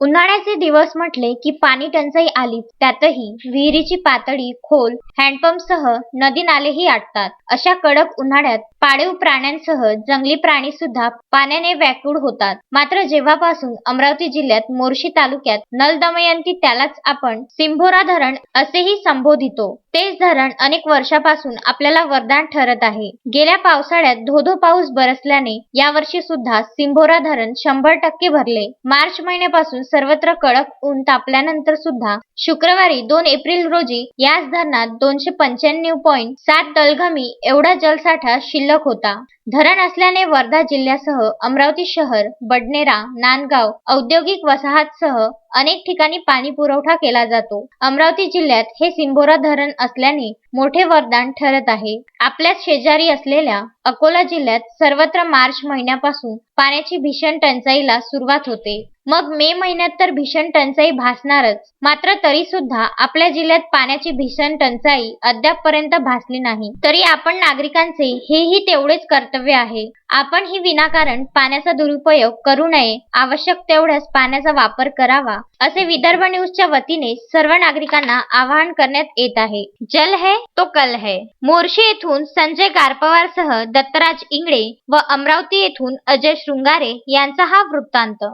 उन्हाळ्याचे दिवस म्हटले की पाणी टंचाई आलीच. त्यातही विहिरीची पातळी खोल हँडपंपसह नदी नालेही आटतात. अशा कडक उन्हाळ्यात पाळीव प्राण्यांसह जंगली प्राणी सुद्धा पाण्याने व्याकुळ होतात. मात्र जेव्हापासून अमरावती जिल्ह्यात मोर्शी तालुक्यात नल दमयंती त्यालाच आपण सिंभोरा धरण असेही संबोधितो. तेच धरण अनेक वर्षापासून आपल्याला वरदान ठरत आहे. गेल्या पावसाळ्यात धोधो पाऊस बरसल्याने यावर्षी सुद्धा सिंभोरा धरण शंभर टक्के भरले. मार्च महिन्यापासून सर्वत्र कडक ऊन तापल्यानंतर सुद्धा शुक्रवारी दोन एप्रिल रोजी याच धरणात दोनशे पंच्याण्णव पॉईंट सात दलघमी एवढा जलसाठा शिल्लक होता. धरण असल्याने वर्धा जिल्ह्यासह अमरावती शहर बडनेरा नांदगाव औद्योगिक वसाहतसह अनेक ठिकाणी पाणी पुरवठा केला जातो. अमरावती जिल्ह्यात हे सिंभोरा धरण असल्याने मोठे वरदान ठरत आहे. आपल्याच शेजारी असलेल्या अकोला जिल्ह्यात सर्वत्र मार्च महिन्यापासून पाण्याची भीषण टंचाईला सुरुवात होते. मग मे महिन्यात तर भीषण टंचाई भासणारच. मात्र तरी सुद्धा आपल्या जिल्ह्यात पाण्याची भीषण टंचाई अद्यापपर्यंत भासली नाही. तरी आपण नागरिकांचे हेही तेवढेच कर्तव्य आहे. आपण ही विनाकारण पाण्याचा दुरुपयोग करू नये. आवश्यक तेवढ्याच पाण्याचा वापर करावा असे विदर्भ न्यूजच्या वतीने सर्व नागरिकांना आवाहन करण्यात येत आहे. जल है तो कल है. मोर्शी येथून संजय गारपवारसह दत्तराज इंगळे व अमरावती येथून अजय शृंगारे यांचा हा वृत्तांत.